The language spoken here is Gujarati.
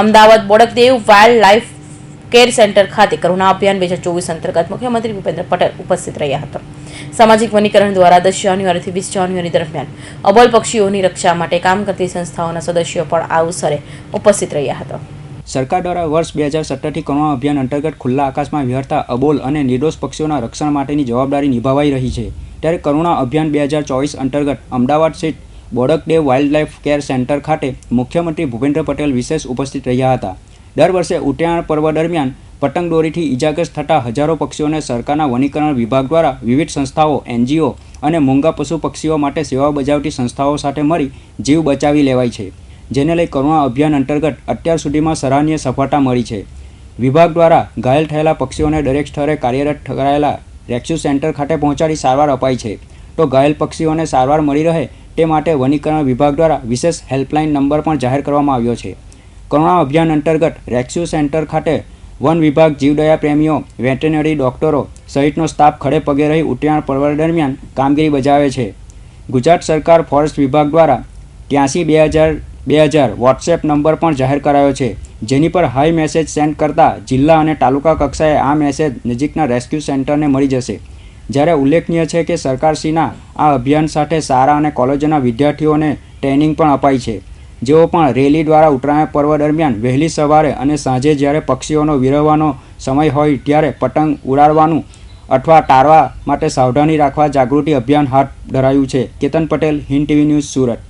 Ahmedabad Bodakdev wild life care centre ખાતે કરુણા અભિયાન બે હજાર ચોવીસ અંતર્ગત મુખ્યમંત્રી ભૂપેન્દ્ર પટેલ ઉપસ્થિત રહ્યા હતા. સામાજિક વનીકરણ દ્વારા દસ જાન્યુઆરીથી વીસ જાન્યુઆરી દરમિયાન અબોલ પક્ષીઓની રક્ષા માટે કામ કરતી સંસ્થાઓના સદસ્યો પણ આ અવસરે ઉપસ્થિત રહ્યા હતા. સરકાર દ્વારા વર્ષ બે હજાર સત્તરથી કરુણા અભિયાન અંતર્ગત ખુલ્લા આકાશમાં વિહરતા અબોલ અને નિર્દોષ પક્ષીઓના રક્ષણ માટેની જવાબદારી નિભાવાઈ રહી છે. ત્યારે કરુણા અભિયાન બે હજાર ચોવીસ અંતર્ગત અમદાવાદ સ્થિત Bodakdev wild life care centre ખાતે મુખ્યમંત્રી ભૂપેન્દ્ર પટેલ વિશેષ ઉપસ્થિત રહ્યા હતા. દર વર્ષે ઉત્તરાયણ પર્વ દરમિયાન પતંગ દોરીથી ઇજાગ્રસ્ત થતા હજારો પક્ષીઓને સરકારના વનીકરણ વિભાગ દ્વારા વિવિધ સંસ્થાઓ, એનજીઓ અને મૂંગા પશુ પક્ષીઓ માટે સેવા બજાવતી સંસ્થાઓ સાથે મળી જીવ બચાવી લેવાય છે, જેને લઈ કરુણા અભિયાન અંતર્ગત અત્યાર સુધીમાં સરાહનીય સફળતા મળી છે. વિભાગ દ્વારા ઘાયલ થયેલા પક્ષીઓને દરેક સ્થળે કાર્યરત કરાયેલા રેસ્ક્યુ સેન્ટર ખાતે પહોંચાડી સારવાર અપાઈ છે. તો ઘાયલ પક્ષીઓને સારવાર મળી રહે તે માટે વનીકરણ વિભાગ દ્વારા વિશેષ હેલ્પલાઇન નંબર પણ જાહેર કરવામાં આવ્યો છે. કરુણા અભિયાન અંતર્ગત રેસ્ક્યુ સેન્ટર ખાતે વન વિભાગ જીવદયા પ્રેમીઓ વેટેનરી ડોક્ટરો સહિતનો સ્ટાફ ખડે પગે રહી ઉત્તરાયણ પર્વ દરમિયાન કામગીરી બજાવે છે. ગુજરાત સરકાર ફોરેસ્ટ વિભાગ દ્વારા ત્યાંસી બે હજાર બે હજાર વોટ્સએપ નંબર પણ જાહેર કરાયો છે, જેની પર હાઈ મેસેજ સેન્ડ કરતા જિલ્લા અને તાલુકા કક્ષાએ આ મેસેજ નજીકના રેસ્ક્યુ સેન્ટરને મળી જશે. જ્યારે ઉલ્લેખનીય છે કે સરકારશ્રીના આ અભિયાન સાથે શાળા અને કોલેજોના વિદ્યાર્થીઓને ટ્રેનિંગ પણ અપાઈ છે. જેઓ પણ રેલી દ્વારા ઉત્તરાયણ પર્વ દરમિયાન વહેલી સવારે અને સાંજે જ્યારે પક્ષીઓનો વિરવવાનો સમય હોય ત્યારે પતંગ ઉડાડવાનું અથવા ટાળવા માટે સાવધાની રાખવા જાગૃતિ અભિયાન હાથ ધરાયું છે. Ketan Patel, Hind TV news Surat.